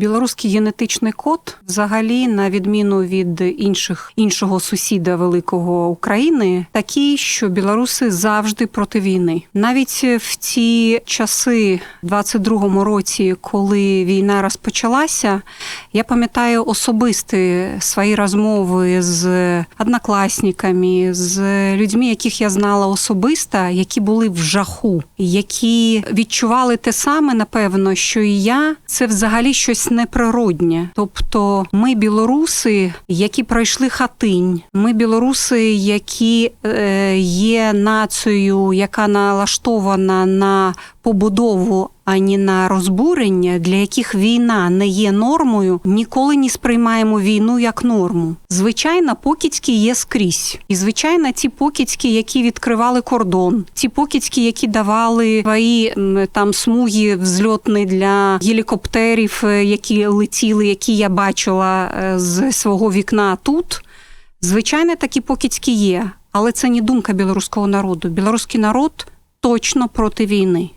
Білоруський генетичний код, взагалі, на відміну від інших іншого сусіда великого України, такий, що білоруси завжди проти війни. Навіть в ті часи, в 22-му році, коли війна розпочалася, я пам'ятаю особисті свої розмови з однокласниками, з людьми, яких я знала особисто, які були в жаху, які відчували те саме, напевно, що і я. Це взагалі щось неприроднє. Тобто, ми білоруси, які пройшли хатинь, ми білоруси, які е, є нацією, яка налаштована на побудову. Ані на розбурення, для яких війна не є нормою, ніколи не сприймаємо війну як норму. Звичайно, покидьки є скрізь, і звичайно, ті покидьки, які відкривали кордон, ті покидьки, які давали свої там смуги взльотні для гелікоптерів, е, які летіли, які я бачила е, з свого вікна тут. Звичайно, такі покидьки є, але це не думка білоруського народу. Білоруський народ точно проти війни.